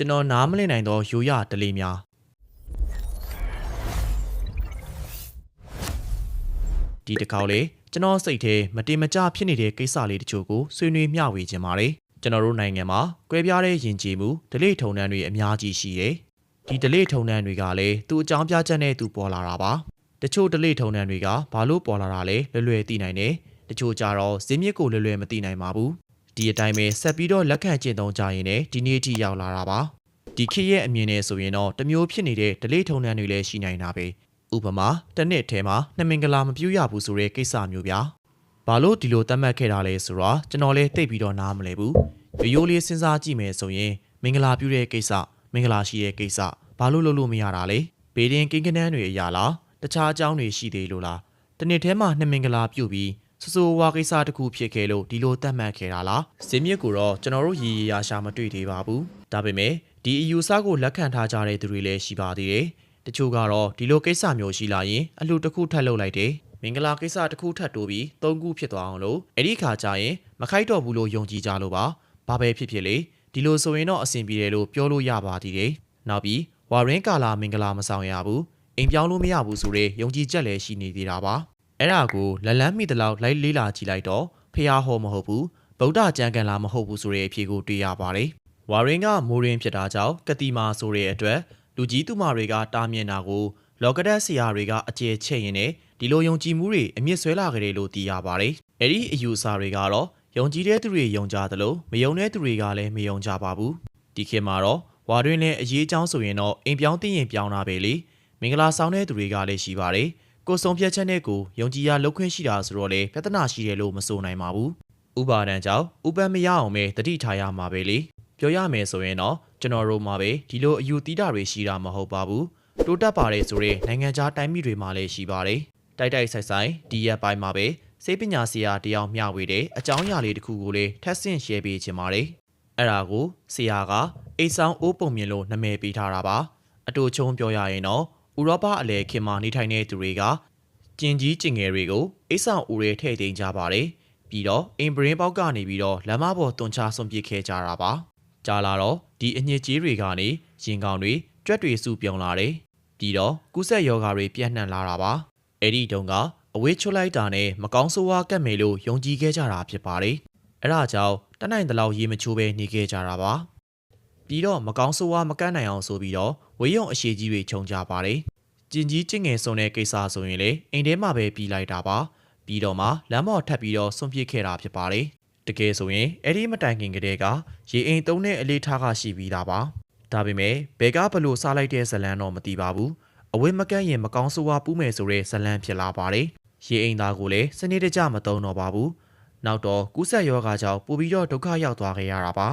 ကျွန်တော်နားမလည်နိုင်သောရိုးရဒလေးများဒီတစ်ခေါက်လေကျွန်တော်စိတ်ထဲမတင်မကျဖြစ်နေတဲ့ကိစ္စလေးတချို့ကိုဆွေးနွေးမျှဝေခြင်းပါတယ်ကျွန်တော်တို့နိုင်ငံမှာကွဲပြားတဲ့ယဉ်ကျေးမှုဒလိထုံနှံတွေအများကြီးရှိတယ်ဒီဒလိထုံနှံတွေကလည်းသူ့အကြောင်းပြချက်နဲ့သူပေါ်လာတာပါတချို့ဒလိထုံနှံတွေကဘာလို့ပေါ်လာတာလဲလွယ်လွယ်သိနိုင်တယ်တချို့ကြတော့ဇင်းမြစ်ကိုလွယ်လွယ်မသိနိုင်ပါဘူး ဒီအတိုင်းပဲဆက်ပြီးတော့လက်ခံကျင့်သုံးကြရင်လည်းဒီနေ့အထိရောက်လာတာပါဒီခေတ်ရဲ့အမြင်နဲ့ဆိုရင်တော့တစ်မျိုးဖြစ်နေတဲ့ဒလိထုံနှံတွေလည်းရှိနိုင်တာပဲဥပမာတစ်နှစ်ထဲမှာနှစ်မင်္ဂလာမပြုရဘူးဆိုတဲ့ကိစ္စမျိုးဗျာဘာလို့ဒီလိုသတ်မှတ်ခဲ့တာလဲဆိုတော့ကျွန်တော်လည်းသိပြီးတော့နားမလဲဘူးရိုးရိုးလေးစဉ်းစားကြည့်မယ်ဆိုရင်မင်္ဂလာပြုတဲ့ကိစ္စမင်္ဂလာရှိတဲ့ကိစ္စဘာလို့လုပ်လို့မရတာလဲဘေးရင်ကိန်းကနန်းတွေအရာလားတခြားအကြောင်းတွေရှိသေးလို့လားတစ်နှစ်ထဲမှာနှစ်မင်္ဂလာပြုပြီး စဆိုးဝါကိစ္စတစ်ခုဖြစ်ခဲ့လို့ဒီလိုတတ်မှတ်ခဲ့တာလားဇင်းမြစ်ကိုတော့ကျွန်တော်တို့ရည်ရည်ရာရှာမတွေ့သေးပါဘူးဒါပေမဲ့ဒီအယူဆကိုလက်ခံထားကြတဲ့သူတွေလည်းရှိပါသေးတယ်တချို့ကတော့ဒီလိုကိစ္စမျိုးရှိလာရင်အလှတစ်ခုထပ်လုပ်လိုက်တယ်မင်္ဂလာကိစ္စတစ်ခုထပ်တိုးပြီးသုံးခုဖြစ်သွားအောင်လို့အဲ့ဒီခါကျရင်မခိုက်တော့ဘူးလို့ယုံကြည်ကြလို့ပါဘာပဲဖြစ်ဖြစ်လေဒီလိုဆိုရင်တော့အဆင်ပြေတယ်လို့ပြောလို့ရပါသေးတယ်နောက်ပြီးဝါရင်းကာလာမင်္ဂလာမဆောင်ရဘူးအိမ်ပြောင်းလို့မရဘူးဆိုတဲ့ယုံကြည်ချက်လည်းရှိနေသေးတာပါ အဲ့ဒါကိုလက်လန်းမိတလောက်လိုက်လေးလာကြည့်လိုက်တော့ဖះဟောမဟုတ်ဘူးဗုဒ္ဓကျမ်းကန်လာမဟုတ်ဘူးဆိုတဲ့အဖြေကိုတွေ့ရပါတယ်။ဝါရင်ကမိုးရင်းဖြစ်တာကြောင့်ကတိမာဆိုတဲ့အတွက်လူကြီးသူမတွေကတားမြင်တာကိုလောကဒတ်ဆရာတွေကအကျယ်ချဲ့ရင်နဲ့ဒီလိုယုံကြည်မှုတွေအမြင့်ဆွဲလာကြတယ်လို့သိရပါတယ်။အဲ့ဒီအယူဆတွေကတော့ယုံကြည်တဲ့သူတွေယုံကြသလိုမယုံတဲ့သူတွေကလည်းမယုံကြပါဘူး။ဒီခေတ်မှာတော့ဝါတွင်နဲ့အရေးအကြောင်းဆိုရင်တော့အိမ်ပြောင်းသိရင်ပြောင်းတာပဲလေ။မင်္ဂလာဆောင်တဲ့သူတွေကလည်းရှိပါတယ်။ ကိုယ်ဆုံးဖြတ်ချက်နဲ့ကိုယုံကြည်ရလောက်ခွင့်ရှိတာဆိုတော့လေပြဿနာရှိတယ်လို့မဆိုနိုင်ပါဘူး။ဥပါဒံကြောင့်ဥပမရအောင်ပဲတတိထားရမှာပဲလေ။ပြောရမယ်ဆိုရင်တော့ကျွန်တော်တို့မှာပဲဒီလိုအယူသီးတာတွေရှိတာမဟုတ်ပါဘူး။တိုးတက်ပါတယ်ဆိုတဲ့နိုင်ငံခြားတိုင်းပြည်တွေမှာလည်းရှိပါတယ်။တိုက်တိုက်ဆိုင်ဆိုင်ဒီရက်ပိုင်းမှာပဲစေပညာဆရာတယောက်မျှဝေတဲ့အကြောင်းအရာလေးတစ်ခုကိုလည်းထပ်ဆင့် share ပေးချင်ပါတယ်။အဲ့ဒါကိုဆရာကအိတ်ဆောင်အိုးပုံမြင်လို့နာမည်ပေးထားတာပါ။အတူချုံပြောရရင်တော့ ဥရောပအလယ်ခင်မှာနေထိုင်တဲ့သူတွေကကျင်ကြီးကျင်ငယ်တွေကိုအိတ်ဆောင်ဦးရဲထည့်သိမ်းကြပါတယ်။ပြီးတော့အင်ဘရင်းပေါက်ကနေပြီးတော့လမ်းမပေါ်တွန်ချဆွန်ပစ်ခဲ့ကြတာပါ။ကြာလာတော့ဒီအညစ်ကြေးတွေကနေရင်ကောင်တွေကြွက်တွေစုပြုံလာတယ်။ပြီးတော့ကုဆက်ယောဂါတွေပြန့်နှံ့လာတာပါ။အဲ့ဒီတုန်းကအဝေးချွတ်လိုက်တာနဲ့မကောင်းဆိုးဝါးကတ်မယ်လို့ယုံကြည်ခဲ့ကြတာဖြစ်ပါတယ်။အဲ့ဒါကြောင့်တနိုင်တလောက်ရေမချိုးပဲနေခဲ့ကြတာပါ။ပြီးတော့မကောင်းဆိုးဝါးမကန့်နိုင်အောင်ဆိုပြီးတော့ ဝေးရုံအရှိကြီးတွေခြုံကြပါတယ်။ကျင်ကြီးကျင်ငယ်ဆုံတဲ့ကိစ္စဆိုရင်လေအိမ်ထဲမှာပဲပြီးလိုက်တာပါပြီးတော့မှလမ်းပေါ်ထပ်ပြီးတော့ဆွန့်ပစ်ခဲ့တာဖြစ်ပါတယ်တကယ်ဆိုရင်အဲ့ဒီမတိုင်ခင်ကတည်းကရေအိမ်သုံးတဲ့အလေးထားကရှိပြီးသားပါဒါပေမဲ့ဘယ်ကဘလို့စားလိုက်တဲ့ဇလန်းတော့မသိပါဘူးအဝတ်မကန့်ရင်မကောင်းဆိုးဝါးပူးမယ်ဆိုတဲ့ဇလန်းဖြစ်လာပါတယ်ရေအိမ်သားကိုလည်းစနစ်တကျမသုံးတော့ပါဘူးနောက်တော့ကူးဆက်ယောဂါကြောင့်ပိုပြီးတော့ဒုက္ခရောက်သွားခဲ့ရတာပါ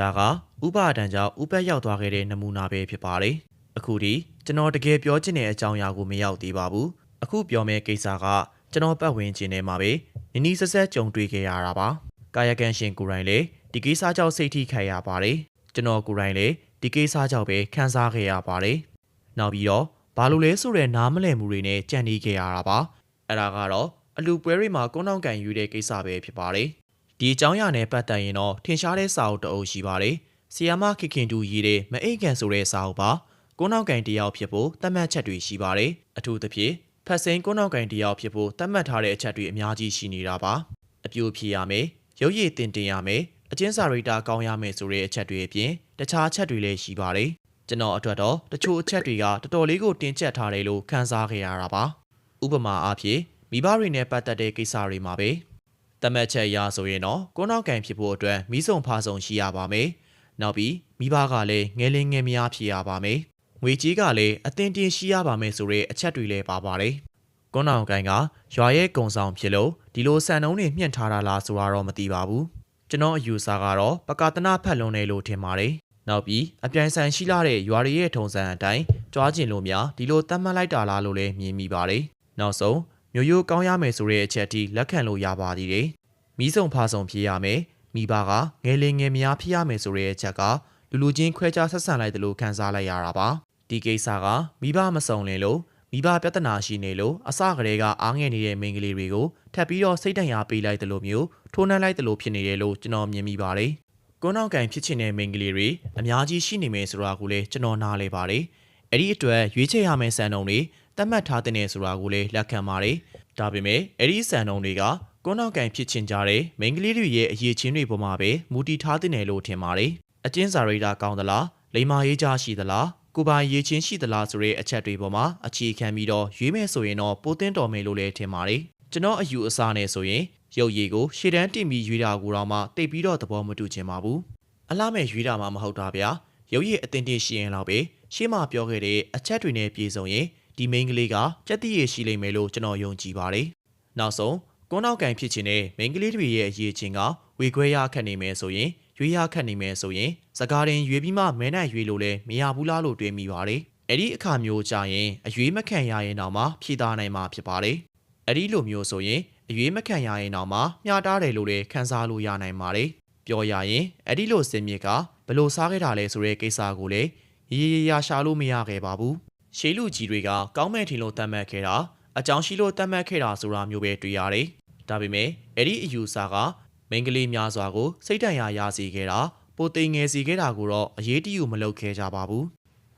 ဒါကဥပါဒံကြောင့်ဥပတ်ရောက်သွားခဲ့တဲ့နမူနာပဲဖြစ်ပါတယ် အခုဒီကျွန်တော်တကယ်ပြောချင်တဲ့အကြောင်းအရာကိုမရောက်သေးပါဘူးအခုပြောမယ့်ကိစ္စကကျွန်တော်ပတ်ဝန်းကျင်ထဲမှာပဲနီနီဆက်ဆက်ကြုံတွေ့ခဲ့ရတာပါကာယကံရှင်ကိုယ်တိုင်လည်းဒီကိစ္စကြောင့်စိတ်ထိခိုက်ရပါတယ်ကျွန်တော်ကိုယ်တိုင်လည်းဒီကိစ္စကြောင့်ပဲခံစားခဲ့ရပါတယ်နောက်ပြီးတော့ဘာလို့လဲဆိုတဲ့နားမလည်မှုတွေနဲ့ကြံ့နေခဲ့ရတာပါအဲ့ဒါကတော့အလူပွဲတွေမှာကုန်းတောင်ကန်ယူတဲ့ကိစ္စပဲဖြစ်ပါတယ်ဒီအကြောင်းအရာနဲ့ပတ်သက်ရင်တော့ထင်ရှားတဲ့စာအုပ်တစ်အုပ်ရှိပါတယ်ဆီယာမခင်ခင်တူရေးတဲ့မအိတ်ကန်ဆိုတဲ့စာအုပ်ပါ ကိုနောက်ကင်တယောက်ဖြစ်ဖို့သတ်မှတ်ချက်တွေရှိပါတယ်။အထူးသဖြင့်ဖက်စိန်ကိုနောက်ကင်တယောက်ဖြစ်ဖို့သတ်မှတ်ထားတဲ့အချက်တွေအများကြီးရှိနေတာပါ။အပြိုဖြေရမယ်။ရုပ်ရည်တင်တင်ရမယ်။အချင်းစာရိတာကောင်းရမယ်ဆိုတဲ့အချက်တွေအပြင်တခြားအချက်တွေလည်းရှိပါတယ်။ကျွန်တော်အတွက်တော့တချို့အချက်တွေကတော်တော်လေးကိုတင်ကျက်ထားတယ်လို့ခန်းစားခဲ့ရတာပါ။ဥပမာအားဖြင့်မိဘတွေနဲ့ပတ်သက်တဲ့ကိစ္စတွေမှာပဲတတ်မှတ်ချက်အရဆိုရင်တော့ကိုနောက်ကင်ဖြစ်ဖို့အတွက်မိဆုံဖာဆုံရှိရပါမယ်။နောက်ပြီးမိဘကလည်းငယ်လင်းငယ်မယားဖြစ်ရပါမယ်။ ငွေကြီးကလည်းအသင်တင်ရှိရပါမယ်ဆိုတဲ့အချက်တွေလည်းပါပါတယ်။ကွန်းအောင်ကိုင်ကရွာရဲ့ကုံဆောင်ဖြစ်လို့ဒီလိုစံနှုန်းတွေမြင့်ထားတာလားဆိုတာတော့မသိပါဘူး။ကျွန်တော်အယူဆကတော့ပကာတနာဖက်လွန်တယ်လို့ထင်ပါတယ်။နောက်ပြီးအပြိုင်ဆိုင်ရှိလာတဲ့ရွာတွေရဲ့ထုံစံအတိုင်းကြွားကျင်လို့များဒီလိုတတ်မှတ်လိုက်တာလားလို့လည်းမြင်မိပါတယ်။နောက်ဆုံးမျိုးရိုးကောင်းရမယ်ဆိုတဲ့အချက်အထိလက်ခံလို့ရပါသေးတယ်။မိဆုံဖာဆုံဖြစ်ရမယ်။မိဘကငယ်လေးငယ်မယားဖြစ်ရမယ်ဆိုတဲ့အချက်ကလူလူချင်းခွဲခြားဆက်ဆံလိုက်တယ်လို့ခံစားလိုက်ရတာပါ။ ဒီကိစ္စကမိဘမစုံလင်လို့မိဘပြဿနာရှိနေလို့အစကတည်းကအားငယ်နေတဲ့မိန်းကလေးတွေကိုထပ်ပြီးတော့စိတ်တန်ရာပေးလိုက်တယ်လို့မျိုးထိုးနှက်လိုက်တယ်လို့ဖြစ်နေတယ်လို့ကျွန်တော်မြင်မိပါတယ်။ကွန်းနောက်ကန်ဖြစ်ချင်တဲ့မိန်းကလေးတွေအများကြီးရှိနေမယ်ဆိုတာကိုလည်းကျွန်တော်နားလဲပါတယ်အဲ့ဒီအတွက်ရွေးချယ်ရမယ့်စံနှုန်းတွေသတ်မှတ်ထားတဲ့ဆိုတာကိုလည်းလက်ခံပါတယ်ဒါပေမဲ့အဲ့ဒီစံနှုန်းတွေကကွန်းနောက်ကန်ဖြစ်ချင်ကြတဲ့မိန်းကလေးတွေရဲ့အရေးချင်းတွေပေါ်မှာပဲမူတည်ထားတဲ့လို့ထင်ပါတယ်အကျဉ်းစာရိတ်တာကောင်းသလားလိမ္မာရေးကြရှိသလားကိုယ်ပိုင်ရေးချင်းရှိသလားဆိုတဲ့အချက်တွေပေါ်မှာအခြေခံပြီးတော့ရွေးမယ်ဆိုရင်တော့ပိုသင်းတော်မယ်လို့လည်းထင်ပါတယ်ကျွန်တော်အယူအဆနဲ့ဆိုရင်ရုပ်ရည်ကိုရှေ့တန်းတင်ပြီးရွေးတာကိုတော့မှတိတ်ပြီးတော့သဘောမတူချင်ပါဘူးအလားမဲ့ရွေးတာမှမဟုတ်တာဗျာရုပ်ရည်အတင်တင်ရှိရင်တော့ပဲရှေ့မှာပြောခဲ့တဲ့အချက်တွေနဲ့ပြည်စုံရင်ဒီမိန်းကလေးကကြက်တိရရှိလိမ့်မယ်လို့ကျွန်တော်ယုံကြည်ပါတယ်နောက်ဆုံးကွန်းနောက်ကန်ဖြစ်ချင်တဲ့မိန်းကလေးတွေရဲ့အရေးချင်းကဝေခွဲရခတ်နေမယ်ဆိုရင် ရွေးရခတ်နေမယ်ဆိုရင်စကားတင်ရွေးပြီးမှမဲနိုင်ရွေးလို့လည်းမရဘူးလားလို့တွေးမိပါတယ်အဲ့ဒီအခါမျိုးကြရင်အရွေးမခံရရင်တော့မှဖြေသားနိုင်မှာဖြစ်ပါတယ်အဲ့ဒီလိုမျိုးဆိုရင်အရွေးမခံရရင်တော့မှမျှတားတယ်လို့လည်းခန်းစားလို့ရနိုင်ပါတယ်ပြောရရင်အဲ့ဒီလိုစင်မြစ်ကဘလို့စားခဲ့တာလဲဆိုတဲ့ကိစ္စကိုလည်းရေရေရာရှာလို့မရခဲ့ပါဘူးရှေးလူကြီးတွေကကောင်းမဲ့ထင်လို့တတ်မှတ်ခဲ့တာအကြောင်းရှိလို့တတ်မှတ်ခဲ့တာဆိုတာမျိုးပဲတွေ့ရတယ်ဒါပေမဲ့အဲ့ဒီအယူဆက မိန်းကလေးများစွာကိုစိတ်တန်ရာရစေခဲ့တာပိုသိငယ်စီခဲ့တာကိုတော့အရေးတယူမလုပ်ခဲ့ကြပါဘူး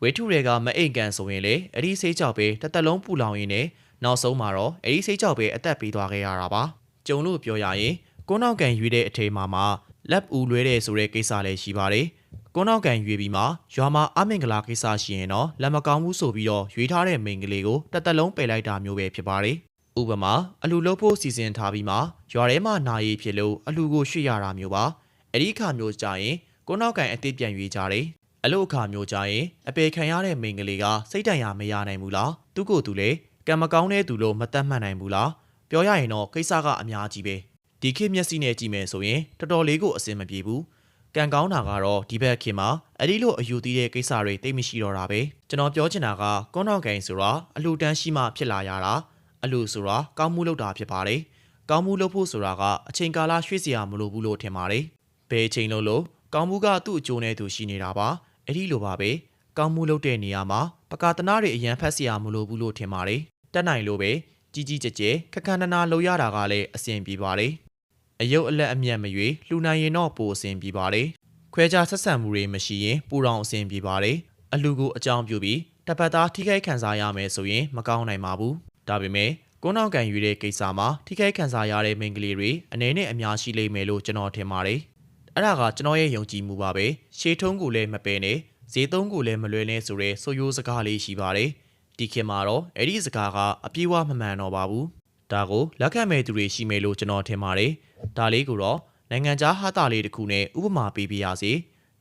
ဝေထုတွေကမအိမ်ကန်ဆိုရင်လေအဲ့ဒီစိတ်ကြောက်ပဲတစ်သက်လုံးပူလောင်ရင်းနဲ့နောက်ဆုံးမှာတော့အဲ့ဒီစိတ်ကြောက်ပဲအသက်ပေးသွားခဲ့ရတာပါကြုံလို့ပြောရရင်ကိုနောက်ကန်ရွေးတဲ့အထိမ်းမှာမှလက်ဦးလွဲတဲ့ဆိုတဲ့ကိစ္စလည်းရှိပါတယ်ကိုနောက်ကန်ရွေးပြီးမှရွာမှာအမင်္ဂလာကိစ္စရှိရင်တော့လက်မကောင်းဘူးဆိုပြီးတော့ရွေးထားတဲ့မိန်းကလေးကိုတစ်သက်လုံးပယ်လိုက်တာမျိုးပဲဖြစ်ပါတယ် ဥပမာအလူလုပ်ဖို့စီစဉ်ထားပြီးမှရွာထဲမှာနာရီဖြစ်လို့အလူကိုရွှေ့ရတာမျိုးပါအဲ့ဒီအခါမျိုးကြရင်ကိုနောက်ကန်အသစ်ပြန်ရွေးကြတယ်အလို့အခါမျိုးကြရင်အပေခံရတဲ့မိန်းကလေးကစိတ်တန်ရာမရနိုင်ဘူးလားသူကိုယ်သူလေကံမကောင်းတဲ့သူလို့မတတ်မှတ်နိုင်ဘူးလားပြောရရင်တော့ကိစ္စကအများကြီးပဲဒီခေတ်မျက်စိနဲ့ကြည့်မယ်ဆိုရင်တော်တော်လေးကိုအဆင်မပြေဘူးကံကောင်းတာကတော့ဒီဘက်ခေတ်မှာအဲ့ဒီလိုအယူသီးတဲ့ကိစ္စတွေတိတ်မရှိတော့တာပဲကျွန်တော်ပြောချင်တာကကွန်တော့ဂိမ်းဆိုတာအလူတန်းရှိမှဖြစ်လာရတာ အလိုဆိုတာကောင်းမှုလုပ်တာဖြစ်ပါတယ်။ကောင်းမှုလုပ်ဖို့ဆိုတာကအချိန်ကာလရွှေ့စရာမလိုဘူးလို့ထင်ပါတယ်။ဘယ်အချိန်လုံးလို့ကောင်းမှုကသူ့အကျိုးနဲ့သူရှိနေတာပါ။အဲ့ဒီလိုပါပဲ။ကောင်းမှုလုပ်တဲ့နေရာမှာပကာသနာတွေအရန်ဖတ်စရာမလိုဘူးလို့ထင်ပါတယ်။တတ်နိုင်လို့ပဲကြီးကြီးကျယ်ကျယ်ခက်ခါနာနာလုပ်ရတာကလည်းအဆင်ပြေပါတယ်။အယုတ်အလက်အမြတ်မရွေလှူနိုင်ရင်တော့ပိုအဆင်ပြေပါတယ်။ခွဲခြားဆက်ဆံမှုတွေမရှိရင်ပူတောင်အဆင်ပြေပါတယ်။အလူကိုအကြောင်းပြုပြီးတပတ်သားထိခိုက်ခံစားရမယ်ဆိုရင်မကောင်းနိုင်ပါဘူး။ ဒါပေမဲ့ကိုနောက်ကန်ယူတဲ့ကိစ္စမှာထိခိုက်ခံစားရတဲ့မိန်းကလေးတွေအနေနဲ့အများရှိလိမ့်မယ်လို့ကျွန်တော်ထင်ပါတယ်အဲ့ဒါကကျွန်တော်ရဲ့ယုံကြည်မှုပါပဲရှေးထုံးကိုလည်းမပယ်နဲ့ဈေးသုံးကိုလည်းမလွယ်နဲ့ဆိုရဲဆိုရိုးစကားလေးရှိပါတယ်ဒီခေတ်မှာတော့အဲ့ဒီစကားကအပြေးဝမမှန်တော့ပါဘူးဒါကိုလက်ခံမဲ့သူတွေရှိမယ်လို့ကျွန်တော်ထင်ပါတယ်ဒါလေးကိုတော့နိုင်ငံခြားဟာတာလေးတစ်ခုနဲ့ဥပမာပေးပြရစီ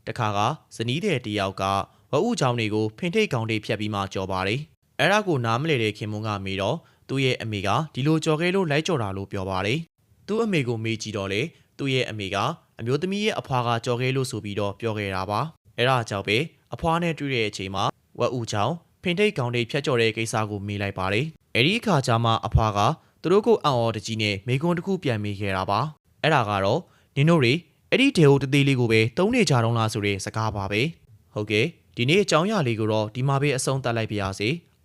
တခါကဇနီးတဲ့တယောက်ကဝအုချောင်းတွေကိုဖင်ထိတ်ကောင်တွေဖြတ်ပြီးမှကြော်ပါတယ် အဲ့ဒါကိုနားမလဲတဲ့ခင်မွန်းကမေးတော့သူ့ရဲ့အမေကဒီလိုကြော်ခဲ့လို့လိုက်ကြော်တာလို့ပြောပါတယ်သူ့အမေကိုမေးကြည့်တော့လေသူ့ရဲ့အမေကအမျိုးသမီးရဲ့အဖွာကကြော်ခဲ့လို့ဆိုပြီးတော့ပြောခဲ့တာပါအဲ့ဒါကြောင့်ပဲအဖွာနဲ့တွေ့တဲ့အချိန်မှာဝက်ဥချောင်းဖင်ထိတ်ကောင်တွေဖြတ်ကျော်တဲ့ကိစ္စကိုမေးလိုက်ပါတယ်အဲ့ဒီအခါကျမှအဖွာကသူတို့ကိုအံ့ဩတကြီးနဲ့မိကွန်းတစ်ခုပြန်မေးခဲ့တာပါအဲ့ဒါကတော့နင်တို့တွေအဲ့ဒီဒေဟိုတသေးလေးကိုပဲသုံးနေကြတော့လားဆိုတဲ့စကားပါပဲဟုတ်ကဲ့ဒီနေ့အကြောင်းအရာလေးကိုတော့ဒီမှာပဲအဆုံးသတ်လိုက်ပါရစေ